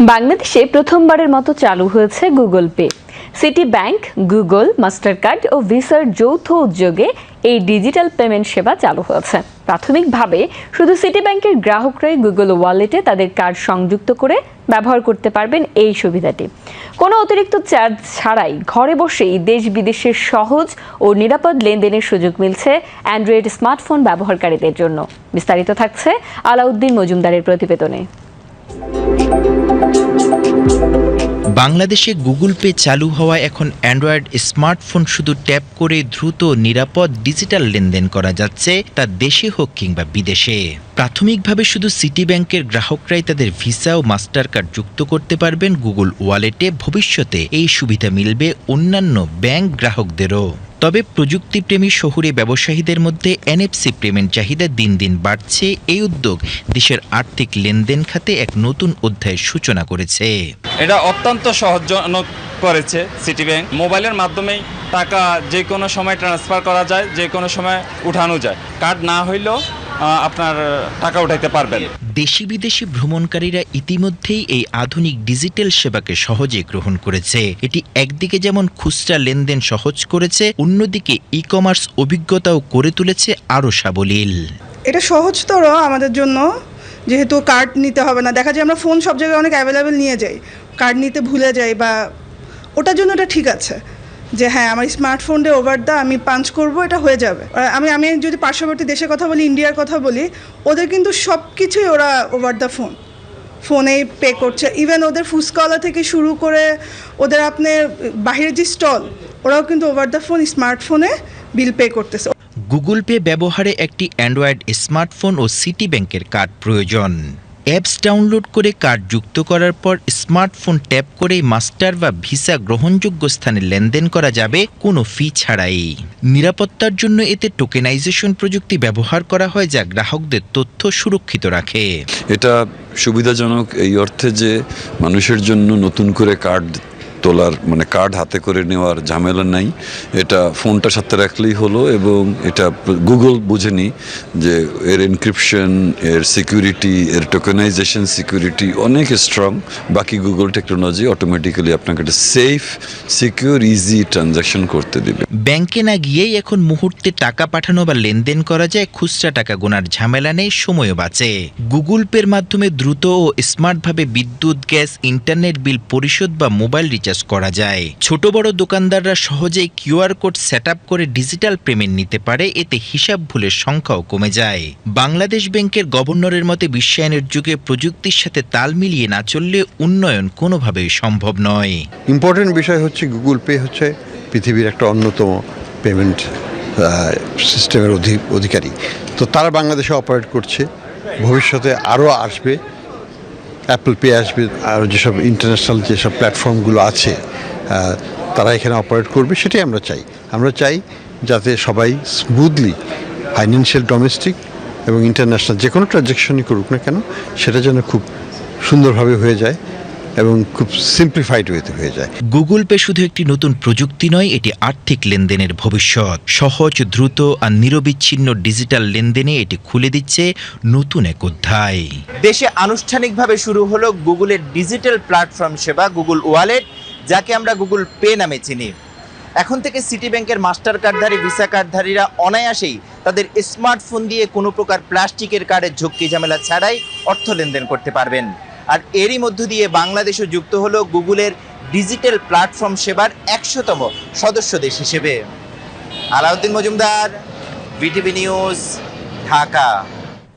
বাংলাদেশে প্রথমবারের মতো চালু হয়েছে Google Pay. Citi bank Google Mastercard ও ভিসার যৌথ উদ্যোগে এই ডিজিটাল পেমেন্ট সেবা চালু হয়েছে। প্রাথমিকভাবে শুধু সিটি ব্যাংকের গ্রাহকরাই গুগল ওয়ালেটে তাদের কার্ড সংযুক্ত করে ব্যবহার করতে পারবেন এই সুবিধাটি। কোনো অতিরিক্ত চার্জ ছাড়াই ঘরে বসেই দেশ বিদেশের সহজ ও নিরাপদ লেনদেনের সুযোগ মিলছে অ্যান্ড্রয়েড স্মার্টফোন ব্যবহারকারীদের জন্য। বিস্তারিত থাকছে আলাউদ্দিন মজুমদারের প্রতিবেদনে। বাংলাদেশে গুগল পে চালু হওয়া এখন অ্যান্ড্রয়েড স্মার্টফোন শুধু ট্যাপ করে দ্রুত, নিরাপদ, ডিজিটাল লেনদেন করা যাচ্ছে, তা দেশে হোক কিংবা বিদেশে। প্রাথমিকভাবে শুধু সিটি ব্যাংকের গ্রাহকরাই তাদের ভিসা ও মাস্টার কার্ড যুক্ত করতে পারবেন গুগল ওয়ালেটে। ভবিষ্যতে এই সুবিধা মিলবে অন্যান্য ব্যাংক গ্রাহকদেরও। তবে প্রযুক্তিপ্রেমী শহুরে ব্যবসায়ীদের মধ্যে এনএফসি পেমেন্ট চাহিদা দিন দিন বাড়ছে। এই উদ্যোগ দেশের আর্থিক লেনদেন খাতে এক নতুন অধ্যায়ের সূচনা করেছে। এটা অত্যন্ত সহজজনক করেছে সিটি ব্যাংক। মোবাইলের মাধ্যমেই টাকা যে কোনো সময় ট্রান্সফার করা যায় যে কোনো সময় উঠানো যায়। কার্ড না হইলেও আপনার টাকা উঠাইতে পারবেন। দেশি বিদেশি ভ্রমণকারীরা ইতিমধ্যেই এই আধুনিক ডিজিটাল সেবাকে সহজে গ্রহণ করেছে। এটি একদিকে যেমন খুচরা লেনদেন সহজ করেছে অন্যদিকে ই কমার্স অভিজ্ঞতাও করে তুলেছে আরও সাবলীল। এটা সহজতর আমাদের জন্য যেহেতু কার্ড নিতে হবে না। দেখা যায় আমরা ফোন সব জায়গায় অনেক অ্যাভেলেবেল নিয়ে যাই। কার্ড নিতে ভুলে যাই বা ওটার জন্য এটা ঠিক আছে। যে হ্যাঁ আমার স্মার্টফোনে ওভার দা আমি পাঞ্চ করব, এটা হয়ে যাবে। আমি আমি যদি পার্শ্ববর্তী দেশের কথা বলি ইন্ডিয়ার কথা বলি, ওদের কিন্তু সব কিছুই ওরা ওভার দ্য ফোন ফোনেই পে করছে। ইভেন ওদের ফুচকাওয়ালা থেকে শুরু করে ওদের আপনার বাহিরের যে স্টল ওরাও কিন্তু ওভার দ্য ফোন স্মার্টফোনে বিল পে করতেছে। গুগল পে ব্যবহারে একটি অ্যান্ড্রয়েড স্মার্টফোন ও সিটি ব্যাংকের কার্ড প্রয়োজন। অ্যাপস ডাউনলোড করে কার্ড যুক্ত করার পর স্মার্টফোন ট্যাপ করেই মাস্টার বা ভিসা গ্রহণযোগ্য স্থানে লেনদেন করা যাবে, কোনো ফি ছাড়াই। নিরাপত্তার জন্য এতে টোকেনাইজেশন প্রযুক্তি ব্যবহার করা হয় যা গ্রাহকদের তথ্য সুরক্ষিত রাখে। এটা সুবিধাজনক এই অর্থে যে মানুষের জন্য নতুন করে কার্ড তোলার মানে কার্ড হাতে করে নেওয়ার ঝামেলা নাই। এটা ফোনটা সাথে রাখলেই হলো এবং এটা গুগল বুঝেনি যে এর এনক্রিপশন এর সিকিউরিটি এর টোকেনাইজেশন সিকিউরিটি অনেক স্ট্রং বাকি গুগল টেকনোলজি অটোমেটিক্যালি আপনাকে একটা সেফ সিকিউর ইজি ট্রানজ্যাকশন করতে দিবে। ব্যাংকে না গিয়েই এখন মুহূর্তে টাকা পাঠানো বা লেনদেন করা যায়, খুচরা টাকা গোনার ঝামেলা নেই, সময়ও বাঁচে। গুগল পের মাধ্যমে দ্রুত ও স্মার্টভাবে বিদ্যুৎ, গ্যাস ইন্টারনেট বিল পরিশোধ বা মোবাইল রিচার্জ করা যায়। ছোট বড় দোকানদাররা সহজেই কিউআর কোড সেট করে ডিজিটাল পেমেন্ট নিতে পারে, এতে হিসাব ভুলের সংখ্যাও কমে যায়। বাংলাদেশ ব্যাংকের গভর্নরের মতে, বিশ্বায়নের যুগে প্রযুক্তির সাথে তাল মিলিয়ে না চললে উন্নয়ন কোনোভাবেই সম্ভব নয়। ইম্পর্টেন্ট বিষয় হচ্ছে গুগল পে হচ্ছে পৃথিবীর একটা অন্যতম পেমেন্ট সিস্টেমের অধিকারী। তো তারা বাংলাদেশে অপারেট করছে। ভবিষ্যতে আরও আসবে। অ্যাপল পে আসবে, আর যেসব ইন্টারন্যাশনাল যেসব প্ল্যাটফর্মগুলো আছে তারা এখানে অপারেট করবে, সেটাই আমরা চাই। আমরা চাই যাতে সবাই স্মুথলি ফাইন্যান্সিয়াল ডোমেস্টিক এবং ইন্টারন্যাশনাল যে কোনো ট্রানজ্যাকশনই করুক না কেন, সেটা যেন খুব সুন্দরভাবে হয়ে যায়। এবং খুব সিম্পলিফাইড ওয়েতে হয়ে যায়। গুগল পে শুধু একটি নতুন প্রযুক্তি নয় এটি আর্থিক লেনদেনের ভবিষ্যৎ। সহজ দ্রুত আর নিরবিচ্ছিন্ন ডিজিটাল লেনদেনে এটি খুলে দিচ্ছে নতুন এক অধ্যায়। দেশে আনুষ্ঠানিকভাবে শুরু হলো গুগলের ডিজিটাল প্ল্যাটফর্ম সেবা গুগল ওয়ালেট যাকে আমরা গুগল পে নামে চিনি। এখন থেকে সিটি ব্যাংকের মাস্টার কার্ডধারী ভিসা কার্ডধারীরা অনায়াসেই তাদের স্মার্টফোন দিয়ে কোনো প্রকার প্লাস্টিকের কার্ডের ঝক্কি ঝামেলা ছাড়াই অর্থ লেনদেন করতে পারবেন। আর এরই মধ্য দিয়ে বাংলাদেশও যুক্ত হল গুগলের ডিজিটাল প্ল্যাটফর্ম সেবার একশোতম সদস্য দেশ হিসেবে। Alauddin Majumdar, BTV news, Dhaka.